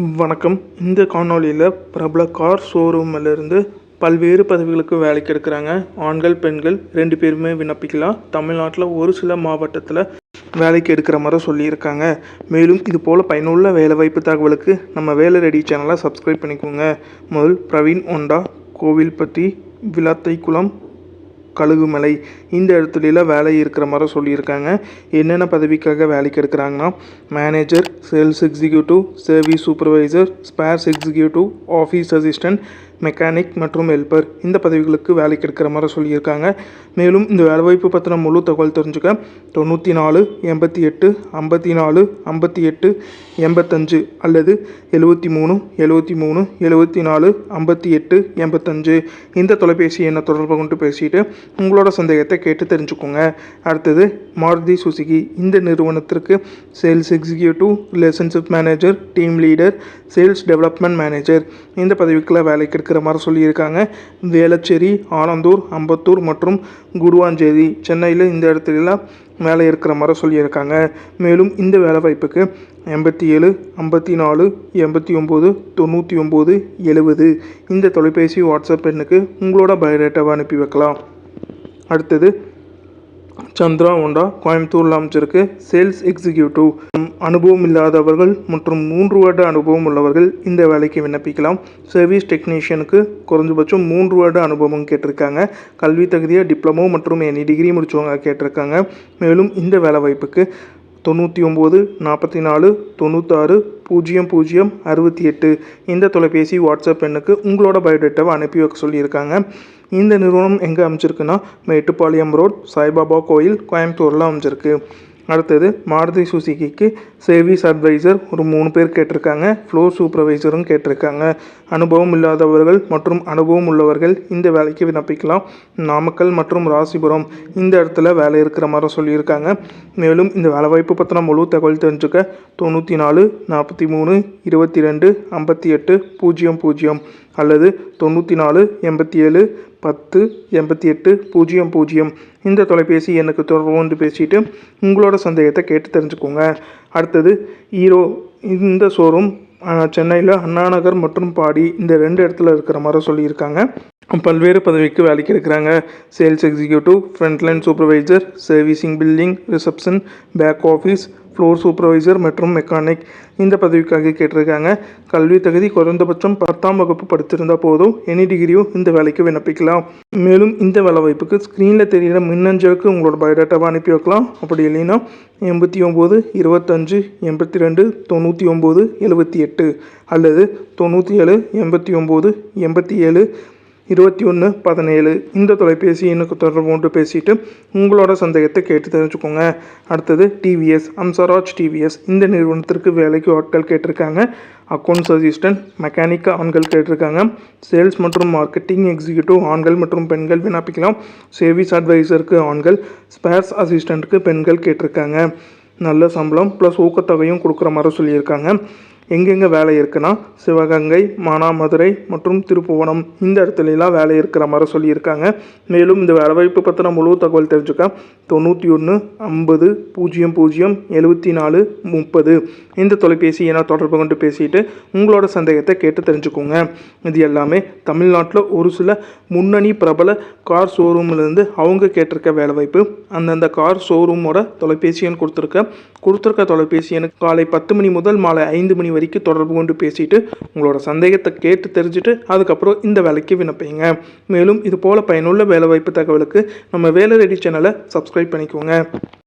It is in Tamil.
வணக்கம். இந்த காணொளியில் பிரபல கார் ஷோரூமிலிருந்து பல்வேறு பதவிகளுக்கு வேலைக்கு எடுக்கிறாங்க. ஆண்கள் பெண்கள் ரெண்டு பேருமே விண்ணப்பிக்கலாம். தமிழ்நாட்டில் ஒரு சில மாவட்டத்தில் வேலைக்கு எடுக்கிற மாதிரி சொல்லியிருக்காங்க. மேலும் இது போல் பயனுள்ள வேலைவாய்ப்பு தகவலுக்கு நம்ம வேலை ரெடி சேனலை சப்ஸ்கிரைப் பண்ணிக்கோங்க. முதல் பிரவீன் ஒண்டா கோவில்பட்டி விளாத்தைக்குளம் கழுகுமலை இந்த இடத்துலலாம் வேலை இருக்கிற மாதிரி சொல்லியிருக்காங்க. என்னென்ன பதவிக்காக வேலைக்கு எடுக்கிறாங்கன்னா manager sales executive service supervisor spares executive office assistant mechanic மற்றும் ஹெல்பர் இந்த பதவிகளுக்கு வேலைக்கு எடுக்கிற மாதிரி சொல்லியிருக்காங்க. மேலும் இந்த வேலைவாய்ப்பு பற்றின முழு தகவல் தெரிஞ்சுக்க தொண்ணூற்றி நாலு எண்பத்தி எட்டு ஐம்பத்தி நாலு ஐம்பத்தி எட்டு எண்பத்தஞ்சு அல்லது எழுபத்தி மூணு எழுபத்தி மூணு எழுபத்தி நாலு ஐம்பத்தி எட்டு எண்பத்தஞ்சு இந்த தொலைபேசி எண்ணை தொடர்பு கொண்டு பேசிட்டு உங்களோட சந்தேகத்தை கேட்டு தெரிஞ்சுக்கோங்க. அடுத்தது மாருதி சுசுகி இந்த நிறுவனத்திற்கு sales executive relationship manager team leader sales development manager இந்த பதவிக்குள்ள வேலைக்கு இருக்கிற மாதிரி சொல்லியிருக்காங்க. வேளச்சேரி ஆலந்தூர் அம்பத்தூர் மற்றும் குருவாஞ்சேரி சென்னையில் இந்த இடத்துலலாம் வேலை இருக்கிற மாதிரி சொல்லியிருக்காங்க. மேலும் இந்த வேலை வாய்ப்புக்கு எண்பத்தி ஏழு ஐம்பத்தி நாலு எண்பத்தி ஒம்பது தொண்ணூற்றி ஒம்பது எழுபது இந்த தொலைபேசி வாட்ஸ்அப் எண்ணுக்கு உங்களோட பயோடேட்டாவை அனுப்பி வைக்கலாம். அடுத்தது சந்திரா ஹோண்டா கோயம்புத்தூரில் அமைச்சிருக்கு சேல்ஸ் எக்ஸிக்யூட்டிவ் அனுபவம் இல்லாதவர்கள் மற்றும் மூன்று வருட அனுபவம் உள்ளவர்கள் இந்த வேலைக்கு விண்ணப்பிக்கலாம். சர்வீஸ் டெக்னீஷியனுக்கு குறைஞ்சபட்சம் மூன்று வருட அனுபவம் கேட்டிருக்காங்க. கல்வி தகுதியாக டிப்ளமோ மற்றும் எனி டிகிரி முடித்தவங்க கேட்டிருக்காங்க. மேலும் இந்த வேலை வாய்ப்புக்கு தொண்ணூற்றி ஒம்பது நாற்பத்தி நாலு தொண்ணூத்தாறு பூஜ்ஜியம் பூஜ்ஜியம் அறுபத்தி எட்டு. இந்த தொலைபேசி வாட்ஸ்அப் எண்ணுக்கு உங்களோட பயோடேட்டாவை அனுப்பி வைக்க சொல்லியிருக்காங்க. இந்த நிறுவனம் எங்கே அமைச்சிருக்குன்னா மேட்டுப்பாளையம் ரோட் சாய்பாபா கோயில் கோயம்புத்தூரில் அமைச்சிருக்கு அடுத்தது மாருதி சுசுகிக்கு சர்வீஸ் அட்வைசர் ஒரு மூணு பேர் கேட்டிருக்காங்க. ஃப்ளோர் சூப்பர்வைசரும் கேட்டிருக்காங்க. அனுபவம் இல்லாதவர்கள் மற்றும் அனுபவம் உள்ளவர்கள் இந்த வேலைக்கு விண்ணப்பிக்கலாம். நாமக்கல் மற்றும் ராசிபுரம் இந்த இடத்துல வேலை இருக்கிற மாதிரி சொல்லியிருக்காங்க. மேலும் இந்த வேலைவாய்ப்பு பற்றின முழு தகவல் தெரிஞ்சுக்க தொண்ணூற்றி நாலு நாற்பத்தி மூணு இருபத்தி ரெண்டு ஐம்பத்தி எட்டு பூஜ்ஜியம் பூஜ்ஜியம். அல்லது தொண்ணூற்றி நாலு எண்பத்தி ஏழு பத்து எண்பத்தி எட்டு பூஜ்ஜியம் பூஜ்ஜியம். இந்த தொலைபேசி எனக்கு தொடர்பு பேசிட்டு உங்களோட சந்தேகத்தை கேட்டு தெரிஞ்சுக்கோங்க. அடுத்தது ஹீரோ இந்த ஷோரூம் சென்னையில் அண்ணாநகர் மற்றும் பாடி இந்த ரெண்டு இடத்துல இருக்கிற மாதிரி சொல்லியிருக்காங்க. பல்வேறு பதவிக்கு வேலைக்கு எடுக்கிறாங்க. Sales executive frontline supervisor servicing building reception back office floor supervisor மற்றும் மெக்கானிக் இந்த பதவிக்காக கேட்டிருக்காங்க. கல்வி தகுதி குறைந்தபட்சம் பத்தாம் வகுப்பு படித்திருந்தால் போதும். எனி டிகிரியும் இந்த வேலைக்கு விண்ணப்பிக்கலாம். மேலும் இந்த வேலை வாய்ப்புக்கு ஸ்க்ரீனில் தெரிகிற மின்னஞ்சலுக்கு உங்களோட பயோடேட்டாவை அனுப்பி வைக்கலாம். அப்படி இல்லைன்னா எண்பத்தி ஒம்பது இருபத்தஞ்சு எண்பத்தி ரெண்டு தொண்ணூற்றி ஒம்பது எழுபத்தி எட்டு அல்லது தொண்ணூற்றி ஏழு எண்பத்தி ஒம்பது எண்பத்தி ஏழு இருபத்தி ஒன்று பதினேழு இந்த தொலைபேசி எண்ணுக்கு தொடர்பு பேசிட்டு உங்களோட சந்தேகத்தை கேட்டு தெரிஞ்சுக்கோங்க. அடுத்தது டிவிஎஸ் அம்சராஜ் டிவிஎஸ் இந்த நிறுவனத்திற்கு வேலைக்கு ஆட்கள் கேட்டிருக்காங்க. அக்கௌண்ட்ஸ் அசிஸ்டன்ட் மெக்கானிக் ஆண்கள் கேட்டிருக்காங்க. சேல்ஸ் மற்றும் மார்க்கெட்டிங் எக்ஸிக்யூட்டிவ் ஆண்கள் மற்றும் பெண்கள் விண்ணப்பிக்கலாம். சேவிஸ் அட்வைசருக்கு ஆண்கள் ஸ்பேர்ஸ் அசிஸ்டண்ட்டுக்கு பெண்கள் கேட்டிருக்காங்க. நல்ல சம்பளம் ப்ளஸ் ஊக்கத்தொகையும் கொடுக்குற மாதிரி சொல்லியிருக்காங்க. எங்கெங்கே வேலை இருக்குன்னா சிவகங்கை மானாமதுரை மற்றும் திருப்புவனம். இந்த இடத்துலலாம் வேலை இருக்கிற மாதிரி சொல்லியிருக்காங்க. மேலும் இந்த வேலைவாய்ப்பு பற்றின முழு தகவல் தெரிஞ்சுக்க தொண்ணூற்றி ஒன்று ஐம்பது பூஜ்ஜியம் பூஜ்ஜியம் எழுபத்தி நாலு முப்பது. இந்த தொலைபேசி என தொடர்பு கொண்டு பேசிட்டு உங்களோட சந்தேகத்தை கேட்டு தெரிஞ்சுக்கோங்க. இது எல்லாமே தமிழ்நாட்டில் ஒரு சில முன்னணி பிரபல கார் ஷோரூம்லேருந்து அவங்க கேட்டிருக்க வேலைவாய்ப்பு அந்தந்த கார் ஷோரூமோட தொலைபேசி எண் கொடுத்துருக்க கொடுத்துருக்க தொலைபேசி எண் காலை பத்து மணி முதல் மாலை ஐந்து மணி வரைக்கும் தொடர்பு கொண்டு பேசிட்டு உங்களோட சந்தேகத்தை கேட்டு தெரிஞ்சுட்டு அதுக்கப்புறம் இந்த வேலைக்கு விண்ணப்பிங்க. மேலும் இது போல் பயனுள்ள வேலைவாய்ப்பு தகவலுக்கு நம்ம வேலை ரெடி சேனலை சப்ஸ்கிரைப் பண்ணிக்கோங்க.